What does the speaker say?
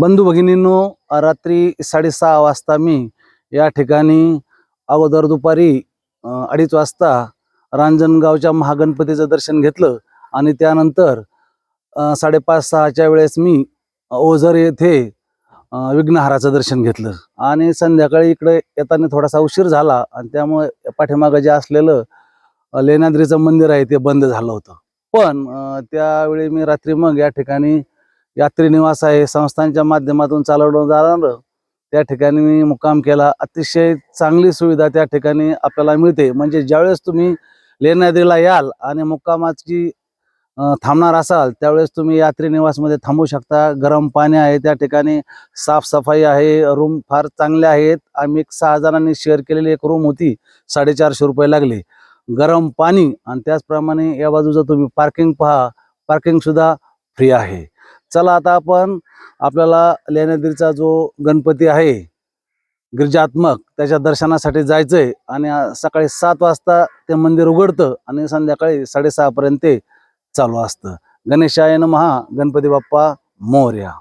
बंधू भगिनींनो रात्री साडेसहा वाजता मी या ठिकाणी अगोदर दुपारी अडीच वाजता रांजणगावच्या महागणपतीचं दर्शन घेतलं आणि त्यानंतर साडेपाच सहाच्या वेळेस मी ओझर येथे विघ्नहाराचं दर्शन घेतलं. आणि संध्याकाळी इकडे येताना थोडासा उशीर झाला आणि त्यामुळे पाठीमागं जे असलेलं लेण्याद्रीचं मंदिर आहे ते बंद झालं होतं. पण त्यावेळी मी रात्री मग या ठिकाणी यात्री निवास आहे. संस्थांच्या माध्यमातून चालवलं जाणार. त्या ठिकाणी मी मुक्काम केला. अतिशय चांगली सुविधा त्या ठिकाणी आपल्याला मिळते. म्हणजे ज्यावेळेस तुम्ही लेण्याद्रीला याल आणि मुक्कामाची थांबणार असाल त्यावेळेस तुम्ही यात्री निवासमध्ये थांबू शकता. गरम पाणी आहे त्या ठिकाणी. साफसफाई आहे. रूम फार चांगले आहेत. आम्ही एक सहा जणांनी शेअर केलेली एक रूम होती. साडेचारशे रुपये लागले. गरम पाणी आणि त्याचप्रमाणे या बाजूचं तुम्ही पार्किंग पहा. पार्किंग सुद्धा फ्री आहे. चला आता आपण आपल्याला लेण्याद्रीचा जो गणपती आहे गिरिजात्मक त्याच्या दर्शनासाठी जायचं आहे आणि सकाळी सात वाजता ते मंदिर उघडतं आणि संध्याकाळी साडेसहापर्यंत ते चालू असतं. गणेशाय महा गणपती बाप्पा मोर्या.